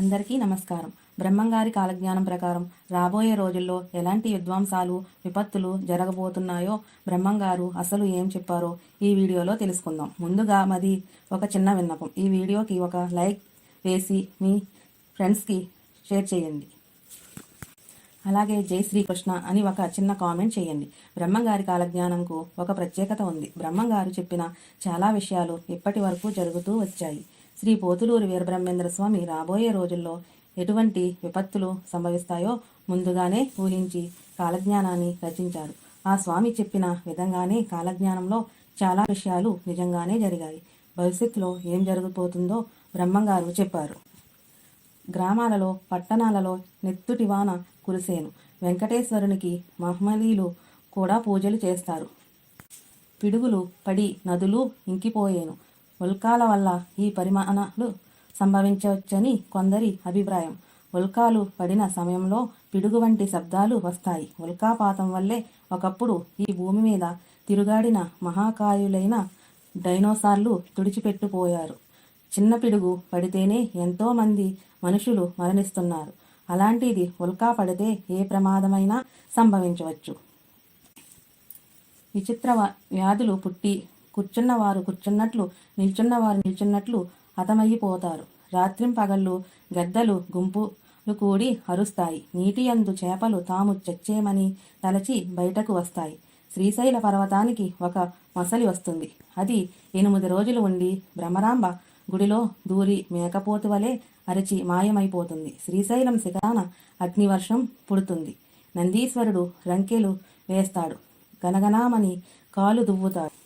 అందరికీ నమస్కారం. బ్రహ్మంగారి కాలజ్ఞానం ప్రకారం రాబోయే రోజుల్లో ఎలాంటి విద్వాంసాలు విపత్తులు జరగబోతున్నాయో బ్రహ్మంగారు అసలు ఏం చెప్పారో ఈ వీడియోలో తెలుసుకుందాం. ముందుగా మాది ఒక చిన్న విన్నపం. ఈ వీడియోకి ఒక లైక్ వేసి మీ ఫ్రెండ్స్కి షేర్ చేయండి. అలాగే జై శ్రీకృష్ణ అని ఒక చిన్న కామెంట్ చేయండి. బ్రహ్మంగారి కాలజ్ఞానంకు ఒక ప్రత్యేకత ఉంది. బ్రహ్మంగారు చెప్పిన చాలా విషయాలు ఇప్పటి వరకు జరుగుతూ వచ్చాయి. శ్రీ పోతులూరు వీరబ్రహ్మేంద్ర స్వామి రాబోయే రోజుల్లో ఎటువంటి విపత్తులు సంభవిస్తాయో ముందుగానే ఊహించి కాలజ్ఞానాన్ని రచించారు. ఆ స్వామి చెప్పిన విధంగానే కాలజ్ఞానంలో చాలా విషయాలు నిజంగానే జరిగాయి. భవిష్యత్తులో ఏం జరగబోతుందో బ్రహ్మంగారు చెప్పారు. గ్రామాలలో పట్టణాలలో నెత్తుటి వాన కురిసేను. వెంకటేశ్వరునికి మహ్మలీలు కూడా పూజలు చేస్తారు. పిడుగులు పడి నదులు ఇంకిపోయేను. ఉల్కాల వల్ల ఈ పరిమాణాలు సంభవించవచ్చని కొందరి అభిప్రాయం. ఉల్కాలు పడిన సమయంలో పిడుగు వంటి శబ్దాలు వస్తాయి. ఉల్కాపాతం వల్లే ఒకప్పుడు ఈ భూమి మీద తిరుగాడిన మహాకాయులైన డైనోసార్లు తుడిచిపెట్టుపోయారు చిన్న పిడుగు పడితేనే ఎంతోమంది మనుషులు మరణిస్తున్నారు. అలాంటిది ఉల్కా పడితే ఏ ప్రమాదమైనా సంభవించవచ్చు. విచిత్ర వ్యాధులు పుట్టి కూర్చున్నవారు కూర్చున్నట్లు నిల్చున్నవారు నిల్చున్నట్లు హతమయ్యిపోతారు. రాత్రింపగళ్ళు గద్దలు గుంపులు కూడి అరుస్తాయి. నీటి అందు చేపలు తాము చచ్చేమని తలచి బయటకు వస్తాయి. శ్రీశైల పర్వతానికి ఒక మొసలి వస్తుంది. అది ఎనిమిది రోజులు ఉండి భ్రమరాంబ గుడిలో దూరి మేకపోతు వలె అరిచి మాయమైపోతుంది. శ్రీశైలం శిఖరాన అగ్నివర్షం పుడుతుంది. నందీశ్వరుడు రంకెలు వేస్తాడు. గనగనామని కాలు దువ్వుతాడు.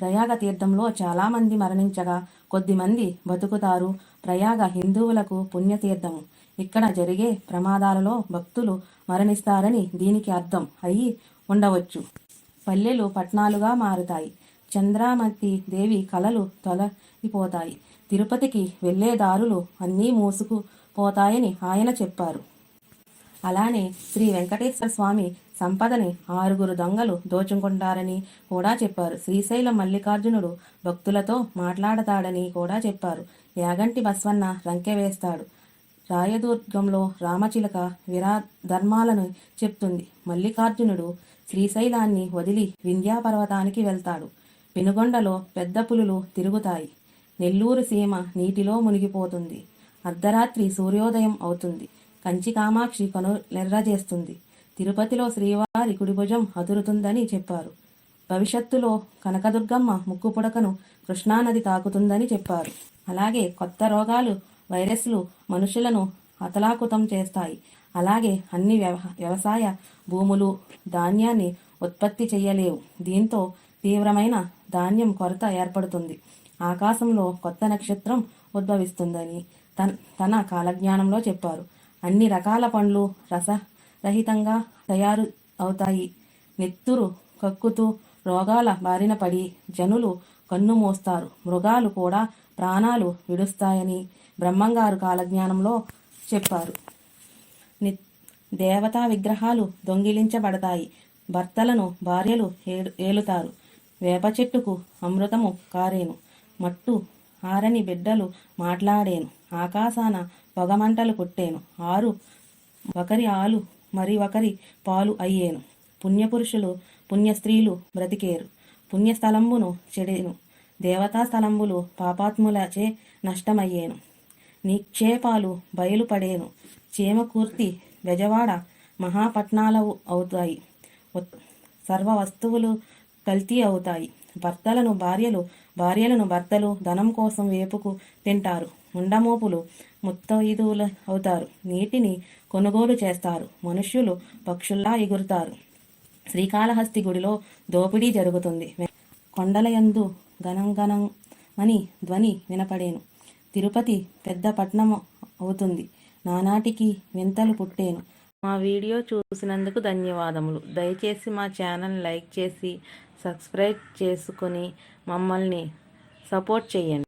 ప్రయాగ తీర్థంలో చాలామంది మరణించగా కొద్దిమంది బతుకుతారు. ప్రయాగ హిందువులకు పుణ్యతీర్థము ఇక్కడ జరిగే ప్రమాదాలలో భక్తులు మరణిస్తారని దీనికి అర్థం అయి ఉండవచ్చు. పల్లెలు పట్నాలుగా మారుతాయి. చంద్రామతి దేవి కలలు తొలగిపోతాయి. తిరుపతికి వెళ్ళే దారులు అన్నీ మూసుకుపోతాయని ఆయన చెప్పారు. అలానే శ్రీ వెంకటేశ్వర స్వామి సంపదని ఆరుగురు దొంగలు దోచుకుంటారని కూడా చెప్పారు. శ్రీశైలం మల్లికార్జునుడు భక్తులతో మాట్లాడతాడని కూడా చెప్పారు. యాగంటి బస్వన్న రంకె వేస్తాడు. రాయదుర్గంలో రామచిలక విరా ధర్మాలను చెప్తుంది. మల్లికార్జునుడు శ్రీశైలాన్ని వదిలి వింధ్యాపర్వతానికి వెళ్తాడు. పెనుగొండలో పెద్ద పులులు తిరుగుతాయి. నెల్లూరు సీమ నీటిలో మునిగిపోతుంది. అర్ధరాత్రి సూర్యోదయం అవుతుంది. కంచి కామాక్షి కను నెర్రజేస్తుంది తిరుపతిలో శ్రీవారి కుడిభుజం అదురుతుందని చెప్పారు. భవిష్యత్తులో కనకదుర్గమ్మ ముక్కు పుడకను కృష్ణానది తాకుతుందని చెప్పారు. అలాగే కొత్త రోగాలు వైరస్లు మనుషులను అతలాకుతం చేస్తాయి. అలాగే అన్ని వ్యవ వ్యవసాయ భూములు ధాన్యాన్ని ఉత్పత్తి చేయలేవు. దీంతో తీవ్రమైన ధాన్యం కొరత ఏర్పడుతుంది. ఆకాశంలో కొత్త నక్షత్రం ఉద్భవిస్తుందని తన తన కాలజ్ఞానంలో చెప్పారు. అన్ని రకాల పండ్లు రస రహితంగా తయారు అవుతాయి. నెత్తురు కక్కుతూ రోగాల బారిన పడి జనులు కన్ను మోస్తారు. మృగాలు కూడా ప్రాణాలు విడుస్తాయని బ్రహ్మంగారు కాలజ్ఞానంలో చెప్పారు. ని దేవతా విగ్రహాలు దొంగిలించబడతాయి. భర్తలను భార్యలు ఏడు ఏలుతారు. వేప చెట్టుకు అమృతము కారేను. మట్టు ఆరని బిడ్డలు మాట్లాడేను. ఆకాశాన పొగమంటలు కొట్టేను. ఆరు ఒకరి ఆలు మరి ఒకరి పాలు అయ్యేను. పుణ్యపురుషులు పుణ్యస్త్రీలు బ్రతికేరు. పుణ్యస్థలంబును చెడేను. దేవతా స్థలంబులు పాపాత్ములచే నష్టమయ్యేను. నిక్షేపాలు బయలుపడేను. చీమకూర్తి బెజవాడ మహాపట్నాలవు అవుతాయి. సర్వ వస్తువులు కల్తీ అవుతాయి. భర్తలను భార్యలు భార్యలను భర్తలు ధనం కోసం వేపుకు తింటారు. ఉండమోపులు ముత్తైదువులు అవుతారు. నీటిని కొనుగోలు చేస్తారు. మనుష్యులు పక్షుల్లా ఎగురుతారు. శ్రీకాళహస్తి గుడిలో దోపిడీ జరుగుతుంది. కొండలయందు గనంగనం అని ధ్వని వినపడేను. తిరుపతి పెద్ద పట్నం అవుతుంది. నానాటికి వింతలు పుట్టేను. మా వీడియో చూసినందుకు ధన్యవాదములు. దయచేసి మా ఛానల్ లైక్ చేసి సబ్స్క్రైబ్ చేసుకొని మమ్మల్ని సపోర్ట్ చేయండి.